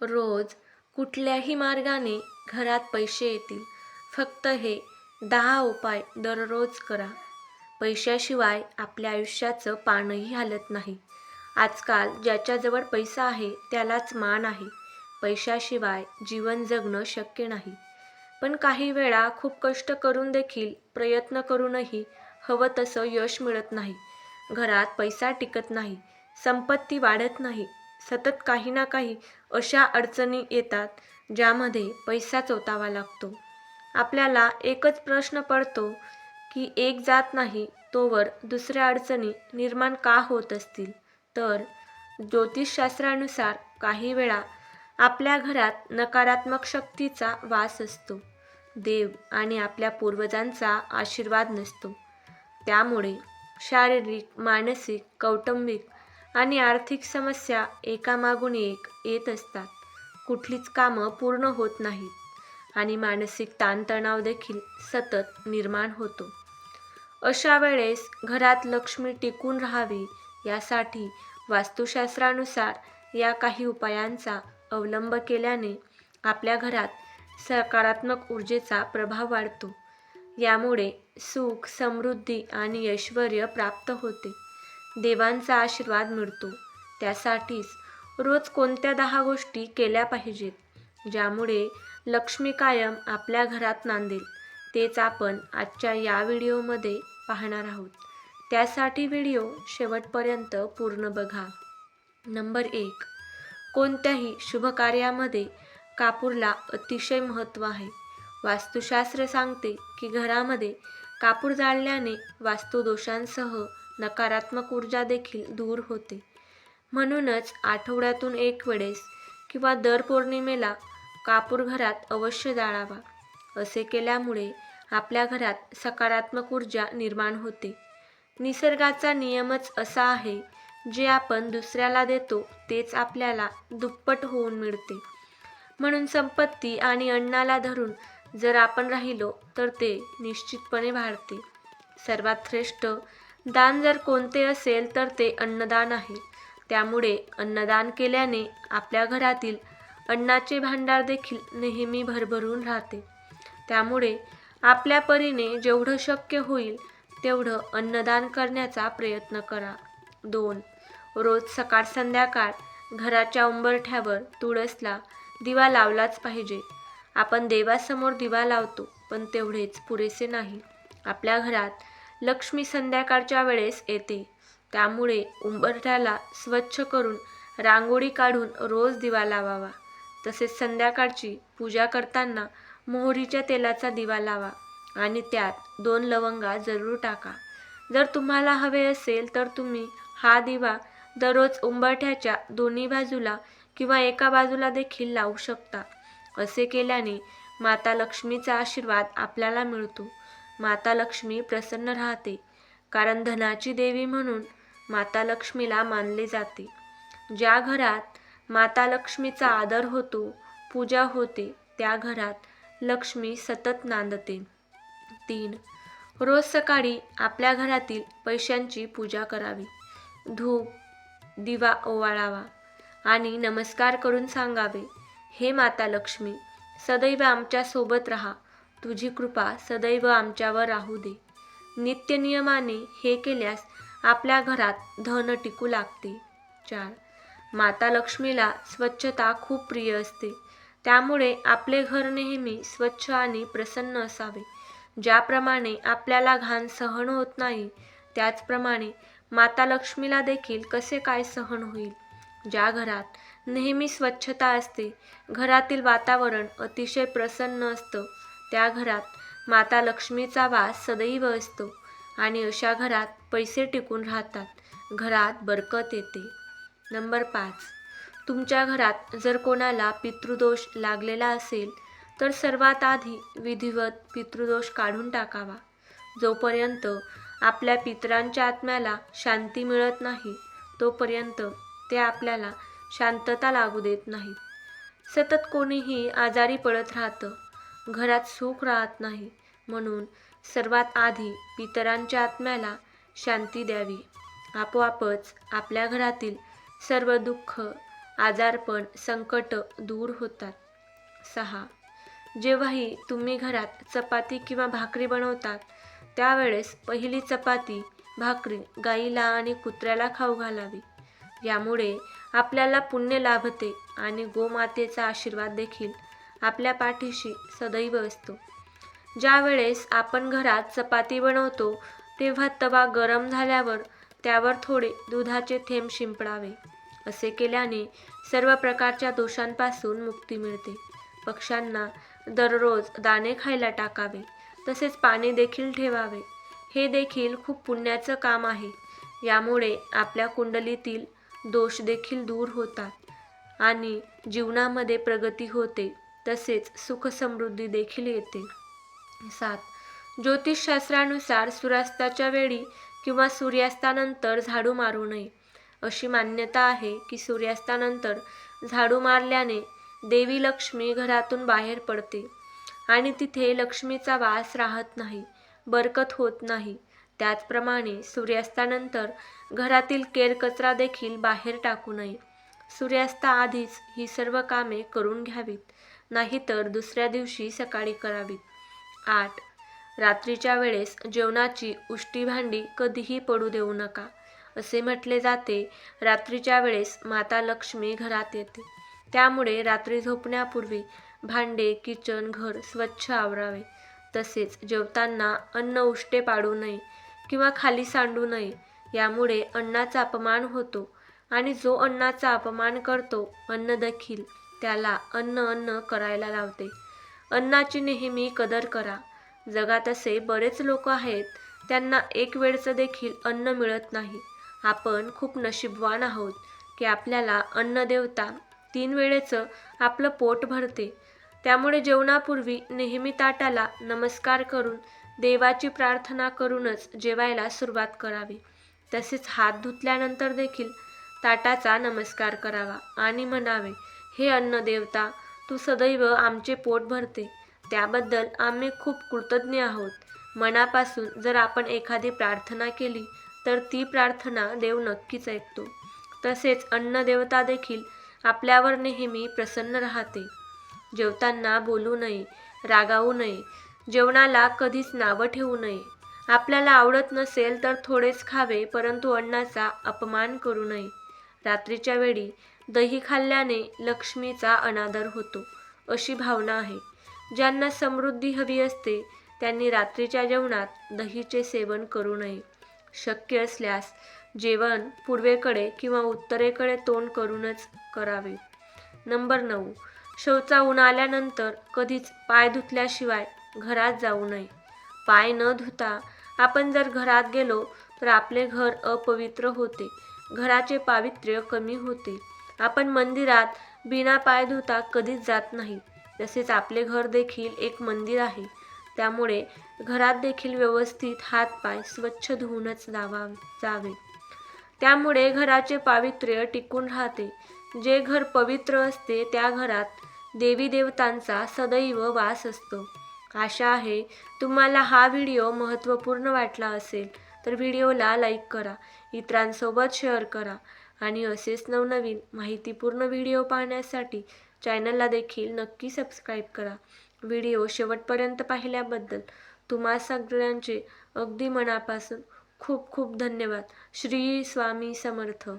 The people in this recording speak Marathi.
रोज कुठल्याही मार्गाने घरात पैसे येतील. फक्त हे दहा उपाय दररोज करा. पैशाशिवाय आपल्या आयुष्याचं पानही हलत नाही. आजकाल ज्याच्याजवळ पैसा आहे त्यालाच मान आहे. पैशाशिवाय जीवन जगणं शक्य नाही. पण काही वेळा खूप कष्ट करून देखील प्रयत्न करूनही हवं तसं यश मिळत नाही. घरात पैसा टिकत नाही. संपत्ती वाढत नाही. सतत काही ना काही अशा अडचणी येतात ज्यामध्ये पैसा चोतावा लागतो. आपल्याला एकच प्रश्न पडतो की एक जात नाही तोवर दुसऱ्या अडचणी निर्माण का होत असतील? तर ज्योतिषशास्त्रानुसार काही वेळा आपल्या घरात नकारात्मक शक्तीचा वास असतो. देव आणि आपल्या पूर्वजांचा आशीर्वाद नसतो. त्यामुळे शारीरिक मानसिक कौटुंबिक आणि आर्थिक समस्या एकामागून एक येत असतात. कुठलीच कामं पूर्ण होत नाहीत आणि मानसिक ताणतणाव देखील सतत निर्माण होतो. अशा वेळेस घरात लक्ष्मी टिकून राहावी यासाठी वास्तुशास्त्रानुसार या काही उपायांचा अवलंब केल्याने आपल्या घरात सकारात्मक ऊर्जेचा प्रभाव वाढतो. यामुळे सुख समृद्धी आणि ऐश्वर प्राप्त होते. देवांचा आशीर्वाद मिळतो. त्यासाठीच रोज कोणत्या दहा गोष्टी केल्या पाहिजेत ज्यामुळे लक्ष्मी कायम आपल्या घरात नांदेल तेच आपण आजच्या या व्हिडिओमध्ये पाहणार आहोत. त्यासाठी व्हिडिओ शेवटपर्यंत पूर्ण बघा. नंबर एक कोणत्याही शुभकार्यामध्ये कापूरला अतिशय महत्त्व आहे. वास्तुशास्त्र सांगते की घरामध्ये कापूर जाळल्याने वास्तुदोषांसह नकारात्मक ऊर्जा देखील दूर होते. म्हणूनच आठवड्यातून एक वेळेस किंवा दर पौर्णिमेला कापूर घरात अवश्य जाळावा. असे केल्यामुळे आपल्या घरात सकारात्मक ऊर्जा निर्माण होते. निसर्गाचा नियमच असा आहे जे आपण दुसऱ्याला देतो तेच आपल्याला दुप्पट होऊन मिळते. म्हणून संपत्ती आणि अन्नाला धरून जर आपण राहिलो तर ते निश्चितपणे वाढते. सर्वात श्रेष्ठ दान जर कोणते असेल तर ते अन्नदान आहे. त्यामुळे अन्नदान केल्याने आपल्या घरातील अन्नाचे भांडार देखील नेहमी भरभरून राहते. त्यामुळे आपल्या परीने जेवढं शक्य होईल तेवढं अन्नदान करण्याचा प्रयत्न करा. दोन रोज सकाळ संध्याकाळ घराच्या उंबरठ्यावर तुळसला दिवा लावलाच पाहिजे. आपण देवासमोर दिवा लावतो पण तेवढेच पुरेसे नाही. आपल्या घरात लक्ष्मी संध्याकाळच्या वेळेस येते. त्यामुळे उंबरठ्याला स्वच्छ करून रांगोळी काढून रोज दिवा लावावा. तसेच संध्याकाळची पूजा करताना मोहरीच्या तेलाचा दिवा लावा आणि त्यात दोन लवंगा जरूर टाका. जर तुम्हाला हवे असेल तर तुम्ही हा दिवा दररोज उंबरठ्याच्या दोन्ही बाजूला किंवा एका बाजूला देखील लावू शकता. असे केल्याने माता लक्ष्मीचा आशीर्वाद आपल्याला मिळतो. माता लक्ष्मी प्रसन्न राहते. कारण धनाची देवी म्हणून माता लक्ष्मीला मानले जाते. ज्या घरात माता लक्ष्मीचा आदर होतो पूजा होते त्या घरात लक्ष्मी सतत नांदते. तीन. रोज सकाळी आपल्या घरातील पैशांची पूजा करावी. धूप दिवा ओवाळावा आणि नमस्कार करून सांगावे. हे माता लक्ष्मी सदैव आमच्यासोबत राहा. तुझी कृपा सदैव आमच्यावर राहू दे. नित्य नियमाने हे केल्यास आपल्या घरात धन टिकू लागते. चार. माता लक्ष्मीला स्वच्छता खूप प्रिय असते. त्यामुळे आपले घर नेहमी स्वच्छ आणि प्रसन्न असावे. ज्याप्रमाणे आपल्याला घाण सहन होत नाही त्याचप्रमाणे माता लक्ष्मीला देखील कसे काय सहन होईल? ज्या घरात नेहमी स्वच्छता असते घरातील वातावरण अतिशय प्रसन्न असतं. त्या घरात माता लक्ष्मीचा वास सदैव असतो आणि अशा घरात पैसे टिकून राहतात. घरात बरकत येते. नंबर पाच. तुमच्या घरात जर कोणाला पितृदोष लागलेला असेल तर सर्वात आधी विधिवत पितृदोष काढून टाकावा. जोपर्यंत आपल्या पितरांच्या आत्म्याला शांती मिळत नाही तोपर्यंत ते आपल्याला शांतता लागू देत नाहीत. सतत कोणीही आजारी पडत राहतं. घरात सुख राहत नाही म्हणून सर्वात आधी पितरांच्या आत्म्याला शांती द्यावी. आपोआपच आपल्या घरातील सर्व दुःख आजारपण संकट दूर होतात. सहा. जेव्हाही तुम्ही घरात चपाती किंवा भाकरी बनवतात त्यावेळेस पहिली चपाती भाकरी गाईला आणि कुत्र्याला खाऊ घालावी. यामुळे आपल्याला पुण्य लाभते आणि गोमातेचा आशीर्वाद देखील आपल्या पाठीशी सदैव असतो. ज्या वेळेस आपण घरात चपाती बनवतो तेव्हा तवा गरम झाल्यावर त्यावर थोडे दुधाचे थेंब शिंपडावे असे केल्याने सर्व प्रकारच्या दोषांपासून मुक्ती मिळते. पक्ष्यांना दररोज दाणे खायला टाकावे तसेच पाणी देखील ठेवावे. हे देखील खूप पुण्याचं काम आहे. यामुळे आपल्या कुंडलीतील दोष देखील दूर होतात आणि जीवनामध्ये प्रगती होते. तसेच सुख समृद्धी देखील येते. सात. ज्योतिषशास्त्रानुसार सूर्यास्ताच्या वेळी किंवा सूर्यास्तानंतर झाडू मारू नये. अशी मान्यता आहे की सूर्यास्तानंतर झाडू मारल्याने देवी लक्ष्मी घरातून बाहेर पडते आणि तिथे लक्ष्मीचा वास राहत नाही बरकत होत नाही. त्याचप्रमाणे सूर्यास्तानंतर घरातील केरकचरा देखील बाहेर टाकू नये. सूर्यास्ताआधीच ही सर्व कामे करून घ्यावीत. नाहीतर दुसऱ्या दिवशी सकाळी करावीत आठ. रात्रीच्या वेळेस जेवणाची उष्टी भांडी कधीही पडू देऊ नका. असे म्हटले जाते रात्रीच्या वेळेस माता लक्ष्मी घरात येते. त्यामुळे रात्री झोपण्यापूर्वी भांडे किचन घर स्वच्छ आवरावे. तसेच जेवताना अन्न उष्टे पाडू नये किंवा खाली सांडू नये यामुळे अन्नाचा अपमान होतो आणि जो अन्नाचा अपमान करतो अन्न देखील. त्याला अन्न अन्न करायला लावते. अन्नाची नेहमी कदर करा. जगात असे बरेच लोक आहेत त्यांना एक वेळचं देखील अन्न मिळत नाही. आपण खूप नशीबवान आहोत की आपल्याला अन्न देवता तीन वेळेचं आपलं पोट भरते. त्यामुळे जेवणापूर्वी नेहमी ताटाला नमस्कार करून देवाची प्रार्थना करूनच जेवायला सुरुवात करावी. तसेच हात धुतल्यानंतर देखील ताटाचा नमस्कार करावा आणि म्हणावे हे अन्न देवता तू सदैव आमचे पोट भरते. त्याबद्दल आम्ही खूप कृतज्ञ आहोत. मनापासून जर आपण एखादी प्रार्थना केली तर ती प्रार्थना देव नक्कीच ऐकतो. तसेच अन्नदेवता देखील आपल्यावर नेहमी प्रसन्न राहते. जेवताना बोलू नये रागावू नये जेवणाला कधीच नावं ठेवू नये. आपल्याला आवडत नसेल तर थोडेच खावे परंतु अन्नाचा अपमान करू नये. रात्रीच्या वेळी दही खाल्ल्याने लक्ष्मीचा अनादर होतो अशी भावना आहे. ज्यांना समृद्धी हवी असते त्यांनी रात्रीच्या जेवणात दहीचे सेवन करू नये. शक्य असल्यास जेवण पूर्वेकडे किंवा उत्तरेकडे तोंड करूनच करावे. नंबर नऊ. शौचावून आल्यानंतर कधीच पाय धुतल्याशिवाय घरात जाऊ नये. पाय न धुता आपण जर घरात गेलो तर आपले घर अपवित्र होते. घराचे पावित्र्य कमी होते. आपण मंदिरात बिना पाय धुता कधीच जात नाही. तसेच आपले घर देखील एक मंदिर आहे. त्यामुळे घरात देखील व्यवस्थित हातपाय स्वच्छ धुवूनच जावा जावे. त्यामुळे घराचे पावित्र्य टिकून राहते. जे घर पवित्र असते त्या घरात देवी देवतांचा सदैव वास असतो. आशा आहे तुम्हाला हा व्हिडिओ महत्त्वपूर्ण वाटला असेल तर व्हिडिओला लाईक करा इतरांसोबत शेअर करा. आणि असेच नवनवीन माहितीपूर्ण व्हिडिओ पाहण्यासाठी चॅनलला देखील नक्की सबस्क्राईब करा. व्हिडिओ शेवटपर्यंत पाहिल्याबद्दल तुम्हा सगळ्यांचे अगदी मनापासून खूप खूप धन्यवाद. श्री स्वामी समर्थ.